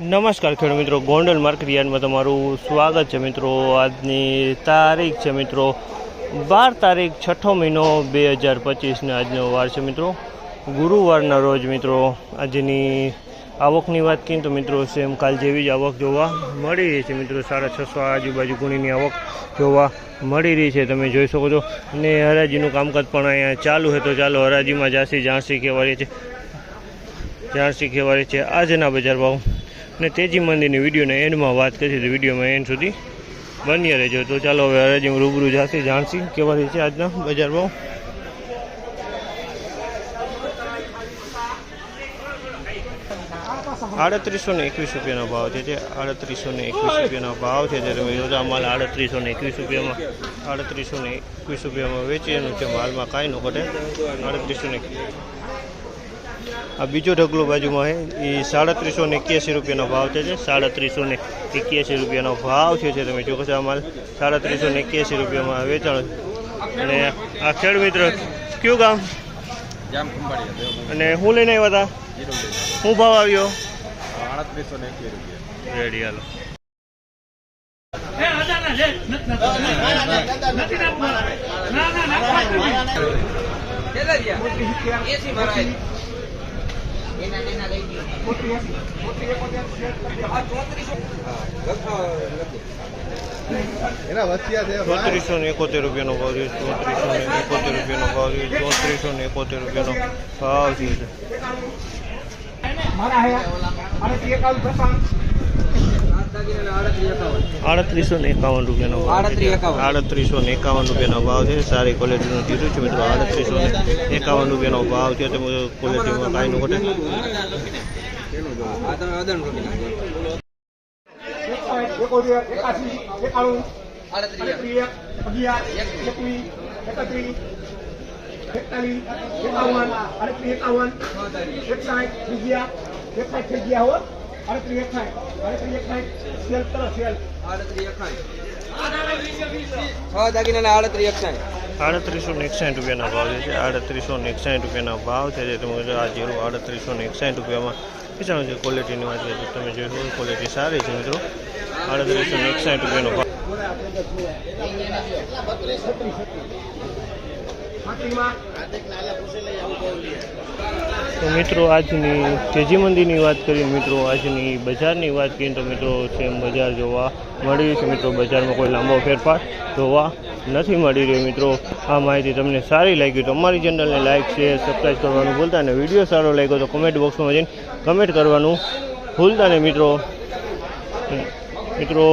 નમસ્કાર ખેડૂત મિત્રો, ગોંડલ માર્કેટ તમારું સ્વાગત છે મિત્રો. આજની તારીખ છે મિત્રો, બાર તારીખ છઠ્ઠો મહિનો બે હજાર પચીસને આજનો વાર છે મિત્રો. ગુરુવારના રોજ મિત્રો, આજની આવકની વાત કરીએ તો મિત્રો સેમ કાલ જેવી જ આવક જોવા મળી રહી છે મિત્રો. સાડા છસો આજુબાજુ ગુણીની આવક જોવા મળી રહી છે, તમે જોઈ શકો છો. અને હરાજીનું કામકાજ પણ અહીંયા ચાલુ છે, તો ચાલો હરાજીમાં જાસી ઝાંસી કહેવાય છે. ઝાંસી કહેવાય છે. આજના બજાર ભાવ ને તેજી મંદિરની વિડીયોને એન્ડમાં વાત કરી વિડીયોમાં એન્ડ સુધી બન્યા રહેજો. તો ચાલો હવે હરાજી હું રૂબરૂ જાસી જાણશી કેવા રહી છે આજના બજાર ભાવ. આડત્રીસો ને એકવીસ રૂપિયાનો ભાવ છે જે આડત્રીસો ને એકવીસ રૂપિયાનો ભાવ છે જે યોજા જોતા માલ આડત્રીસો ને એકવીસ રૂપિયામાં. આડત્રીસો ને એકવીસ રૂપિયામાં વેચી એનું છે માલમાં કાંઈ ન ઘટે. આડત્રીસો ને આ બીજો ઢગલો બાજુમાં છે એ સાડત્રીસો ને એક્યાસી રૂપિયાનો ભાવ છે જે સાડત્રીસો ને એક્યાસી રૂપિયાનો ભાવ છે જે તમે જો છો આ માલ સાડત્રીસો ને એક્યાસી રૂપિયામાં વેચાણ અને આ ખેડ મિત્ર કયું ગામ અને હું લઈને આવ્યા હતા શું ભાવ આવ્યો આડત્રીસો ને રૂપિયા રેડી હાલો ના ના છે ચોત્રીસો ને એકોતેર રૂપિયાનો ભાવ છે ચોત્રીસો ને એકોતેર રૂપિયાનો ભાવ છે ચોત્રીસો ને એકોતેર રૂપિયાનો ભાવ છે. આડત્રીસો ને એકાવન રૂપિયાનો. આડત્રીસો ને એકાવન. રૂપિયાનો ભાવ છે સારી ક્વોલિટીનું જીરું છે મિત્રો. આડત્રીસો ને એકાવન રૂપિયાનો ભાવ છે તમે ક્વોલિટીમાં કાંઈ નું ઘટે. એકાસી એકવીસ એકત્રીસ એકતાલીસ એકાવન અડત્રીસ એકાવન એકસાઠ થઈ ગયા એકસાઠ થઈ ગયા એકસાઠ આડત્રીસ ને એકસાઠ રૂપિયાના ભાવ છે, આડત્રીસો ને એકસાઠ રૂપિયાના ભાવ છે જે આ જીરું આડત્રીસો ને એકસાઠ રૂપિયામાં વેચાણ છે ક્વોલિટીની વાત કરીએ તો તમે જોયું ક્વોલિટી સારી છે મિત્રો. આડત્રીસો ને એકસાઠ રૂપિયાનો ભાવ. તો મિત્રો, આજની તેજી મંદીની વાત કરીએ, મિત્રો, આજની બજારની વાત કરીએ, તો મિત્રો સેમ બજાર જોવા મળી રહ્યું છે. મિત્રો, બજારમાં કોઈ લાંબો ફેરફાર જોવા નથી મળી રહ્યો. મિત્રો, આ માહિતી તમને સારી લાગી તો અમારી ચેનલને લાઇક શેર સબસ્ક્રાઈબ કરવાનું ભૂલતા અને વીડિયો સારો લાગ્યો તો કમેન્ટ બોક્સમાં જઈને કમેન્ટ કરવાનું ભૂલતા ને મિત્રો. મિત્રો